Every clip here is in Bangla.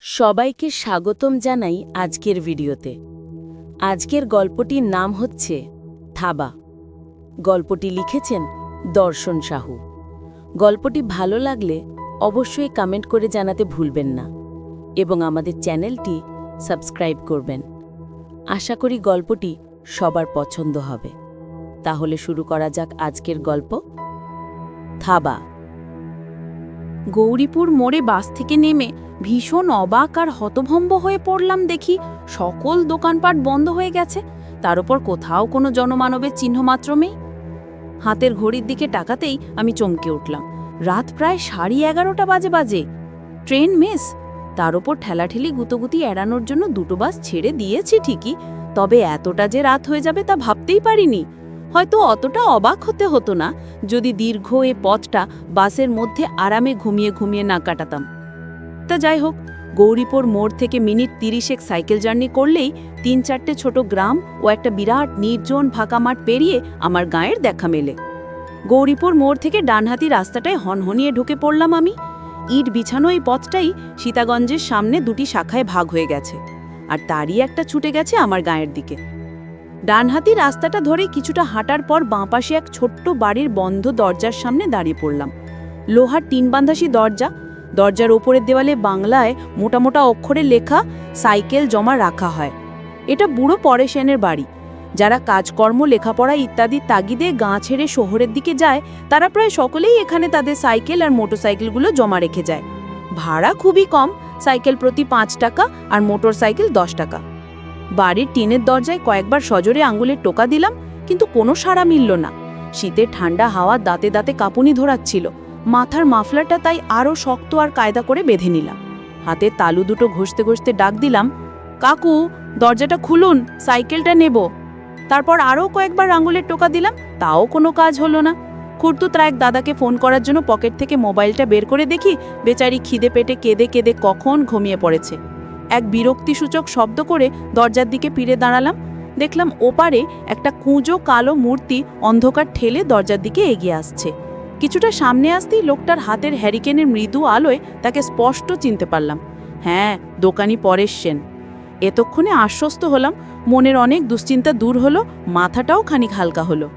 সবাইকে স্বাগতম জানাই আজকের ভিডিওতে। আজকের গল্পটির নাম হচ্ছে থাবা। গল্পটি লিখেছেন দর্শন সাহু। গল্পটি ভালো লাগলে অবশ্যই কমেন্ট করে জানাতে ভুলবেন না এবং আমাদের চ্যানেলটি সাবস্ক্রাইব করবেন। আশা করি গল্পটি সবার পছন্দ হবে। তাহলে শুরু করা যাক আজকের গল্প। থাবা। গৌরীপুর মোড়ে বাস থেকে নেমে ভীষণ অবাক আর হতভম্ব হয়ে পড়লাম দেখি সকল দোকানপাট বন্ধ হয়ে গেছে। তার উপর কোথাও কোনো জনমানবের চিহ্নমাত্র নেই। হাতের ঘড়ির দিকে টাকাতেই আমি চমকে উঠলাম। রাত প্রায় সাড়ে এগারোটা বাজে বাজে। Train miss. তার ওপর ঠেলাঠেলি গুতোগুতি এড়ানোর জন্য দুটো বাস ছেড়ে দিয়েছি ঠিকই, তবে এতটা যে রাত হয়ে যাবে তা ভাবতেই পারিনি। হয়তো অতটা অবাক হতে হতো না যদি দীর্ঘ এ পথটা বাসের মধ্যে আরামে ঘুমিয়ে ঘুমিয়ে না কাটাতাম। তা যাই হোক, গৌরীপুর মোড় থেকে মিনিট তিরিশেক সাইকেল জার্নি করলেই তিন চারটে ছোট গ্রাম ও একটা বিরাট নির্জন ফাঁকা মাঠ পেরিয়ে আমার গায়ের দেখা মেলে। গৌরীপুর মোড় থেকে ডানহাতি রাস্তাটায় হনহনিয়ে ঢুকে পড়লাম আমি। ইট বিছানো এই পথটাই সীতাগঞ্জের সামনে দুটি শাখায় ভাগ হয়ে গেছে, আর তারই একটা ছুটে গেছে আমার গায়ের দিকে। ডানহাতি রাস্তাটা ধরে কিছুটা হাঁটার পর বাঁপাশে এক ছোট্ট বাড়ির বন্ধ দরজার সামনে দাঁড়িয়ে পড়লাম। লোহার টিন বাঁধাসি দরজা, দরজার ওপরের দেওয়ালে বাংলায় মোটা মোটা অক্ষরে লেখা, সাইকেল জমা রাখা হয়। এটা বুড়ো পরেশেনের বাড়ি। যারা কাজকর্ম, লেখাপড়া ইত্যাদি তাগিদে গাঁ ছেড়ে শহরের দিকে যায়, তারা প্রায় সকলেই এখানে তাদের সাইকেল আর মোটরসাইকেলগুলো জমা রেখে যায়। ভাড়া খুবই কম, সাইকেল প্রতি পাঁচ টাকা আর মোটর সাইকেল দশ টাকা। বাড়ির টিনের দরজায় কয়েকবার সজোরে আঙুলের টোকা দিলাম, কিন্তু কোনো সাড়া মিলল না। শীতের ঠান্ডা হাওয়া দাঁতে দাঁতে কাঁপুনি ধরাচ্ছিল। মাথার মাফলারটা তাই আরও শক্ত আর কায়দা করে বেঁধে নিলাম। হাতে তালু দুটো ঘষতে ঘষতে ডাক দিলাম, কাকু, দরজাটা খুলুন, সাইকেলটা নেব। তারপর আরও কয়েকবার আঙুলের টোকা দিলাম, তাও কোনো কাজ হলো না। খুর্তুত রায় দাদাকে ফোন করার জন্য পকেট থেকে মোবাইলটা বের করে দেখি বেচারি খিদে পেটে কেঁদে কেঁদে কখন ঘুমিয়ে পড়েছে। এক বিরক্তিসূচক শব্দ করে দরজার দিকে ফিরে দাঁড়ালাম। দেখলাম ওপারে একটা কুঁজো কালো মূর্তি অন্ধকার ঠেলে দরজার দিকে এগিয়ে আসছে। কিছুটা সামনে আসতেই লোকটার হাতের হ্যারিকেনের মৃদু আলোয় তাকে স্পষ্ট চিনতে পারলাম। হ্যাঁ দোকানি পরেশ সেন এতক্ষণে আশ্বস্ত হলাম, মনের অনেক দুশ্চিন্তা দূর হলো, মাথাটাও খানিক হালকা হলো।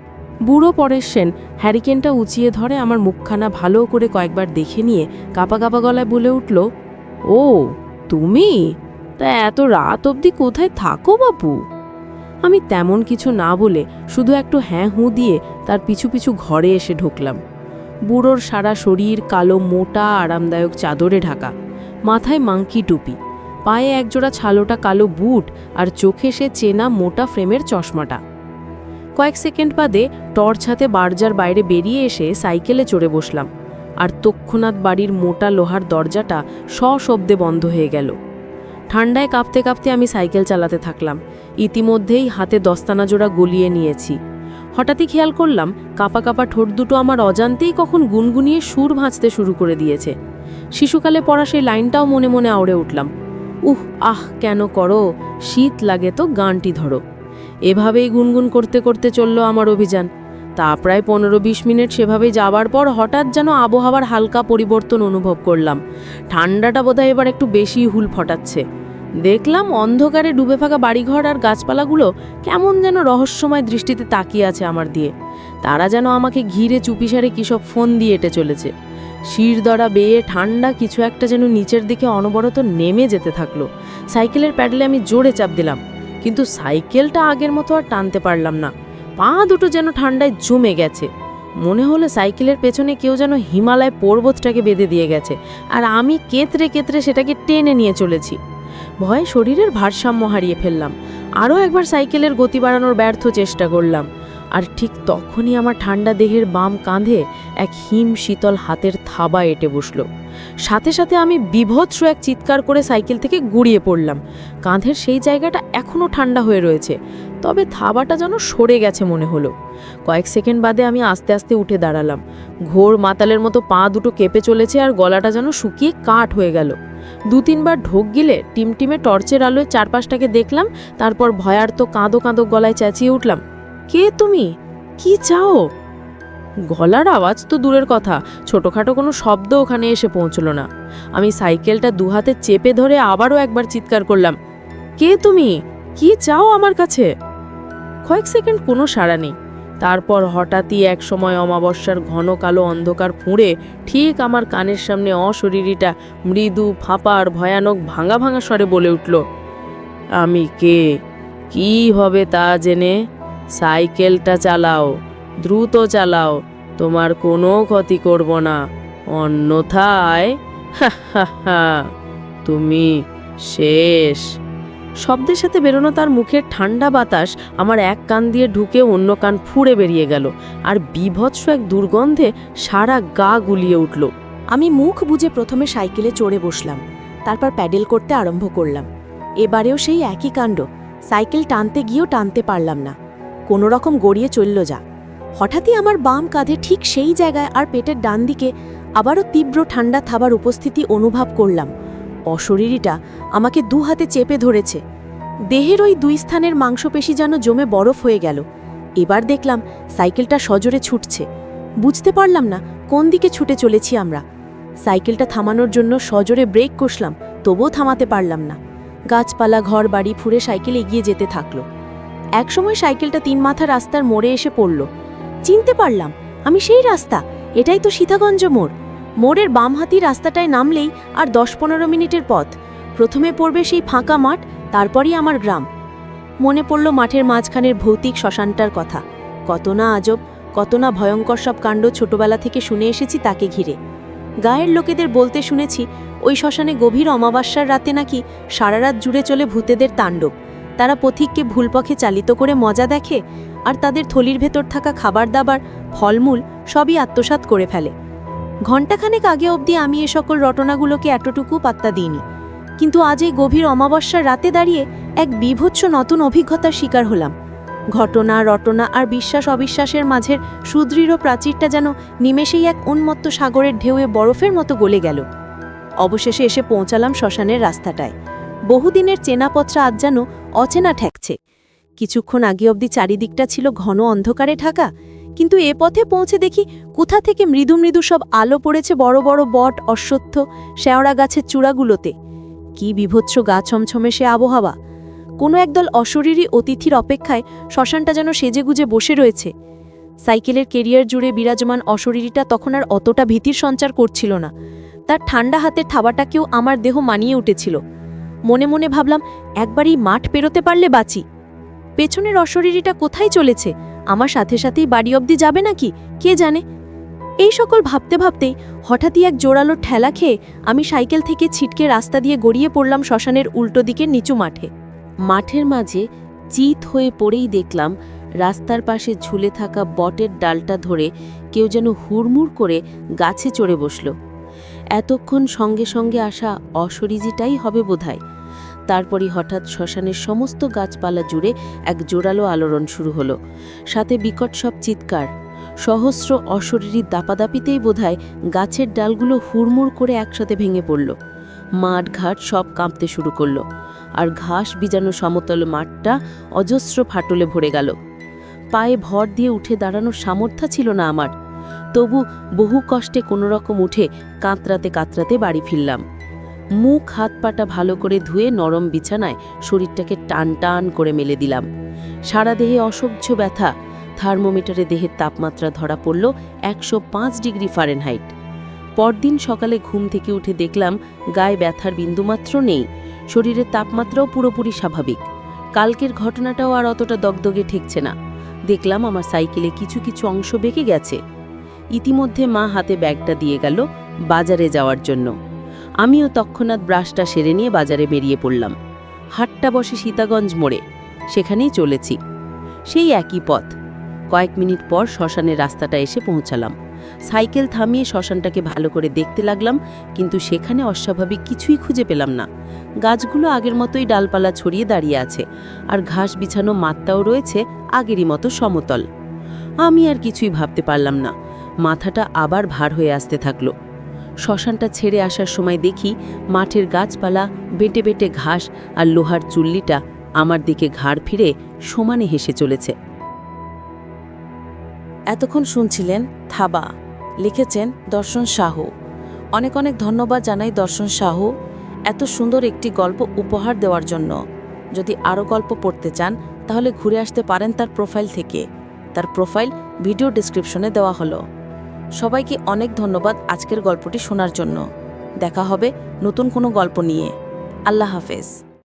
বুড়ো পরেশ সেন হ্যারিকেনটা উঁচিয়ে ধরে আমার মুখখানা ভালো করে কয়েকবার দেখে নিয়ে কাপা কাপা গলায় বলে উঠল, ও, তুমি? তা এত রাত অবধি কোথায় থাকো বাপু? আমি তেমন কিছু না বলে শুধু একটু হ্যাঁ হুঁ দিয়ে তার পিছু পিছু ঘরে এসে ঢুকলাম। বুড়োর সারা শরীর কালো, মোটা, আরামদায়ক চাদরে ঢাকা, মাথায় মাংকি টুপি, পায়ে একজোড়া ছালোটা কালো বুট আর চোখে সে চেনা মোটা ফ্রেমের চশমাটা। কয়েক সেকেন্ড বাদে টর্চ হাতে বারজার বাইরে বেরিয়ে এসে সাইকেলে চড়ে বসলাম, আর তক্ষণাৎ বাড়ির মোটা লোহার দরজাটা সশব্দে বন্ধ হয়ে গেল। ঠান্ডায় কাঁপতে কাঁপতে আমি সাইকেল চালাতে থাকলাম। ইতিমধ্যেই হাতে দস্তানা জোড়া গলিয়ে নিয়েছি। হঠাৎই খেয়াল করলাম, কাপা কাপা ঠোঁট দুটো আমার অজান্তেই কখন গুনগুনিয়ে সুর ভাঁজতে শুরু করে দিয়েছে। শিশুকালে পড়া সেই লাইনটাও মনে মনে আওড়ে উঠলাম। উহ, আহ, কেন করো? শীত লাগে তো গানটি ধরো। এভাবেই গুনগুন করতে করতে চলল আমার অভিযান। তা প্রায় পনেরো বিশ মিনিট সেভাবেই যাবার পর হঠাৎ যেন আবহাওয়ার হালকা পরিবর্তন অনুভব করলাম। ঠান্ডাটা বোধহয় এবার একটু বেশি হুল ফটাচ্ছে। দেখলাম অন্ধকারে ডুবে থাকা বাড়িঘর আর গাছপালাগুলো কেমন যেন রহস্যময় দৃষ্টিতে তাকিয়ে আছে আমার দিয়ে। তারা যেন আমাকে ঘিরে চুপিসারে কিসব ফোন দিয়ে এটে চলেছে। শিরদড়া বেয়ে ঠান্ডা কিছু একটা যেন নিচের দিকে অনবরত নেমে যেতে থাকল। সাইকেলের প্যাডেলে আমি জোরে চাপ দিলাম, কিন্তু সাইকেলটা আগের মতো আর টানতে পারলাম না। পা দুটো যেন ঠান্ডায় জমে গেছে। মনে হলো সাইকেলের পেছনে কেউ যেন হিমালয় পর্বতটাকে বেঁধে দিয়ে গেছে, আর আমি কেতরে কেতরে সেটাকে টেনে নিয়ে চলেছি। ভয়ে শরীরের ভারসাম্য হারিয়ে ফেললাম, আরও একবার সাইকেলের গতি বাড়ানোর ব্যর্থ চেষ্টা করলাম, আর ঠিক তখনই আমার ঠান্ডা দেহের বাম কাঁধে এক হিম শীতল হাতের থাবা এঁটে বসল। সাথে সাথে আমি বিভৎস এক চিৎকার করে সাইকেল থেকে গুড়িয়ে পড়লাম। কাঁধের সেই জায়গাটা এখনও ঠান্ডা হয়ে রয়েছে, তবে থাবাটা যেন সরে গেছে মনে হলো। কয়েক সেকেন্ড বাদে আমি আস্তে আস্তে উঠে দাঁড়ালাম। ঘোর মাতালের মতো পা দুটো কেঁপে চলেছে আর গলাটা যেন শুকিয়ে কাঠ হয়ে গেল। দু তিনবার ঢোক গিলে টিমটিমে টর্চের আলোয় চারপাশটাকে দেখলাম, তারপর ভয়ার্ত কাঁদো কাঁদো গলায় চেঁচিয়ে উঠলাম, কে তুমি? কি চাও? গলার আওয়াজ তো দূরের কথা, ছোটোখাটো কোনো শব্দ ওখানে এসে পৌঁছলো না। আমি সাইকেলটা দুহাতে চেপে ধরে আবারও একবার চিৎকার করলাম, কে তুমি? কি চাও আমার কাছে? কয়েক সেকেন্ড কোনো সাড়া নেই। তারপর হঠাৎই এক সময় অমাবস্যার ঘন কালো অন্ধকার ফুঁড়ে ঠিক আমার কানের সামনে অশরীরীটা মৃদু ফাঁপার ভয়ানক ভাঙা ভাঙা স্বরে বলে উঠল, আমি কে? কি হবে তা জেনে? সাইকেলটা চালাও। দ্রুত চালাও, তোমার কোনো ক্ষতি করব না। অন্যথায় তুমি শেষ। শব্দের সাথে বেরোনো তার মুখের ঠান্ডা বাতাস আমার এক কান দিয়ে ঢুকে অন্য কান ফুঁড়ে বেরিয়ে গেল আর বিভৎস এক দুর্গন্ধে সারা গা গুলিয়ে উঠল। আমি মুখ বুজে প্রথমে সাইকেলে চড়ে বসলাম, তারপর প্যাডেল করতে আরম্ভ করলাম। এবারেও সেই একই কাণ্ড, সাইকেল টানতে গিয়েও টানতে পারলাম না। কোনো রকম গড়িয়ে চলল যা। হঠাৎই আমার বাম কাঁধে ঠিক সেই জায়গায় আর পেটের ডান দিকে আবারও তীব্র ঠান্ডা থাবার উপস্থিতি অনুভব করলাম। অশরীরীটা আমাকে দু হাতে চেপে ধরেছে। দেহের ওই দুই স্থানের মাংসপেশি যেন জমে বরফ হয়ে গেল। এবার দেখলাম সাইকেলটা সজোরে ছুটছে। বুঝতে পারলাম না কোন দিকে ছুটে চলেছি আমরা। সাইকেলটা থামানোর জন্য সজোরে ব্রেক কষলাম, তবুও থামাতে পারলাম না। গাছপালা ঘর বাড়ি ফুরে সাইকেল এগিয়ে যেতে থাকল। একসময় সাইকেলটা তিন মাথা রাস্তার মোড়ে এসে পড়ল। চিনতে পারলাম, আমি সেই রাস্তা, এটাই তো সীতাগঞ্জ মোড়। মোড়ের বামহাতি রাস্তাটায় নামলেই আর দশ পনেরো মিনিটের পথ। প্রথমে পড়বে সেই ফাঁকা মাঠ, তারপরই আমার গ্রাম। মনে পড়ল মাঠের মাঝখানের ভৌতিক শ্মশানটার কথা। কত না আজব, কত না ভয়ঙ্কর সব কাণ্ড ছোটবেলা থেকে শুনে এসেছি তাকে ঘিরে। গায়ের লোকেদের বলতে শুনেছি, ওই শ্মশানে গভীর অমাবস্যার রাতে নাকি সারা রাত জুড়ে চলে ভূতেদের তাণ্ডব। তারা পথিককে ভুলপথে চালিত করে মজা দেখে আর তাদের থলির ভেতর থাকা খাবার দাবার, ফলমূল সবই আত্মসাৎ করে ফেলে। ঘণ্টাখানেক আগে অবধি আমি এ সকল রটনাগুলোকে এতটুকু পাত্তা দিইনি। কিন্তু আজ এই গভীর অমাবস্যার রাতে দাঁড়িয়ে এক বিভৎস নতুন অভিজ্ঞতার শিকার হলাম। ঘটনা, রটনা আর বিশ্বাস অবিশ্বাসের মাঝের সুদৃঢ় প্রাচীরটা যেন নিমেষেই এক উন্মত্ত সাগরের ঢেউয়ে বরফের মতো গলে গেল। অবশেষে এসে পৌঁছালাম শ্মশানের রাস্তাটায়। বহুদিনের চেনাপত্রা আজ যেন অচেনা ঠেকছে। কিছুক্ষণ আগে অবধি চারিদিকটা ছিল ঘন অন্ধকারে ঢাকা, কিন্তু এ পথে পৌঁছে দেখি কোথা থেকে মৃদু মৃদু সব আলো পড়েছে বড় বড় বট, অশ্বত্থ, শেওড়া গাছের চূড়াগুলোতে। কি বিভৎস গা ছমছমে সে আবহাওয়া। কোনো একদল অশরীরী অতিথির অপেক্ষায় শ্মশানটা যেন সেজেগুজে বসে রয়েছে। সাইকেলের কেরিয়ার জুড়ে বিরাজমান অশরীরীটা তখন আর অতটা ভীতির সঞ্চার করছিল না। তার ঠান্ডা হাতের থাবাটাকেও আমার দেহ মানিয়ে উঠেছিল। মনে মনে ভাবলাম একবারই মাঠ পেরোতে পারলে বাঁচি। পেছনের অশরীরীটা কোথায় চলেছে? আমার সাথে সাথেই বাড়ি অবধি যাবে নাকি? কে জানে? এই সকল ভাবতে ভাবতেই হঠাৎই এক জোরালো ঠেলা খেয়ে আমি সাইকেল থেকে ছিটকে রাস্তা দিয়ে গড়িয়ে পড়লাম শ্মশানের উল্টো দিকের নিচু মাঠে। মাঠের মাঝে চিত হয়ে পড়েই দেখলাম রাস্তার পাশে ঝুলে থাকা বটের ডালটা ধরে কেউ যেন হুড়মুড় করে গাছে চড়ে বসল। এতক্ষণ সঙ্গে সঙ্গে আসা অশরিজিটাই হবে বোধহয়। তারপরই হঠাৎ শ্মশানের সমস্ত গাছপালা জুড়ে এক জোরালো আলোড়ন শুরু হলো। সাথে বিকট সব চিৎকার, সহস্র অশরীরী দাপাদাপিতেই বোধহয় গাছের ডালগুলো হুড়মুড় করে একসাথে ভেঙে পড়ল। মাঠ ঘাট সব কাঁপতে শুরু করল, আর ঘাস বিজানো সমতল মাঠটা অজস্র ফাটলে ভরে গেল। পায়ে ভর দিয়ে উঠে দাঁড়ানোর সামর্থ্য ছিল না আমার। তবু বহু কষ্টে কোনো রকম উঠে কাঁতরাতে কাতরাতে বাড়ি ফিরলাম। মুখ, হাত পাটা ভালো করে ধুয়ে নরম বিছানায় শরীরটাকে টান টান করে মেলে দিলাম। সারা দেহে অসহ্য ব্যথা। থার্মোমিটারে দেহের তাপমাত্রা ধরা পড়ল একশো পাঁচ ডিগ্রি ফারেনহাইট। পরদিন সকালে ঘুম থেকে উঠে দেখলাম গায়ে ব্যথার বিন্দুমাত্র নেই। শরীরের তাপমাত্রাও পুরোপুরি স্বাভাবিক। কালকের ঘটনাটাও আর অতটা দগদগে ঠেকছে না। দেখলাম আমার সাইকেলে কিছু কিছু অংশ বেঁকে গেছে। ইতিমধ্যে মা হাতে ব্যাগটা দিয়ে গেল বাজারে যাওয়ার জন্য। আমিও তৎক্ষণাৎ ব্রাশটা সেরে নিয়ে বাজারে বেরিয়ে পড়লাম। হাটটা বসে সীতাগঞ্জ মোড়ে, সেখানেই চলেছি। সেই একই পথ। কয়েক মিনিট পর শ্মশানের রাস্তাটা এসে পৌঁছালাম। সাইকেল থামিয়ে শ্মশানটাকে ভালো করে দেখতে লাগলাম, কিন্তু সেখানে অস্বাভাবিক কিছুই খুঁজে পেলাম না। গাছগুলো আগের মতোই ডালপালা ছড়িয়ে দাঁড়িয়ে আছে, আর ঘাস বিছানো মাত্রাও রয়েছে আগেরই মতো সমতল। আমি আর কিছুই ভাবতে পারলাম না। মাথাটা আবার ভার হয়ে আসতে থাকল। শ্মশানটা ছেড়ে আসার সময় দেখি মাঠের গাছপালা, বেটে বেটে ঘাস আর লোহার চুল্লিটা আমার দিকে ঘাড় ফিরে সমানে হেসে চলেছে। এতক্ষণ শুনছিলেন থাবা, লিখেছেন দর্শন সাহু। অনেক অনেক ধন্যবাদ জানাই দর্শন সাহু এত সুন্দর একটি গল্প উপহার দেওয়ার জন্য। যদি আরও গল্প পড়তে চান, তাহলে ঘুরে আসতে পারেন তার প্রোফাইল থেকে। তার প্রোফাইল ভিডিও ডিসক্রিপশনে দেওয়া হলো। সবাইকে অনেক ধন্যবাদ আজকের গল্পটি শোনার জন্য। দেখা হবে নতুন কোনো গল্প নিয়ে। আল্লাহ হাফেজ।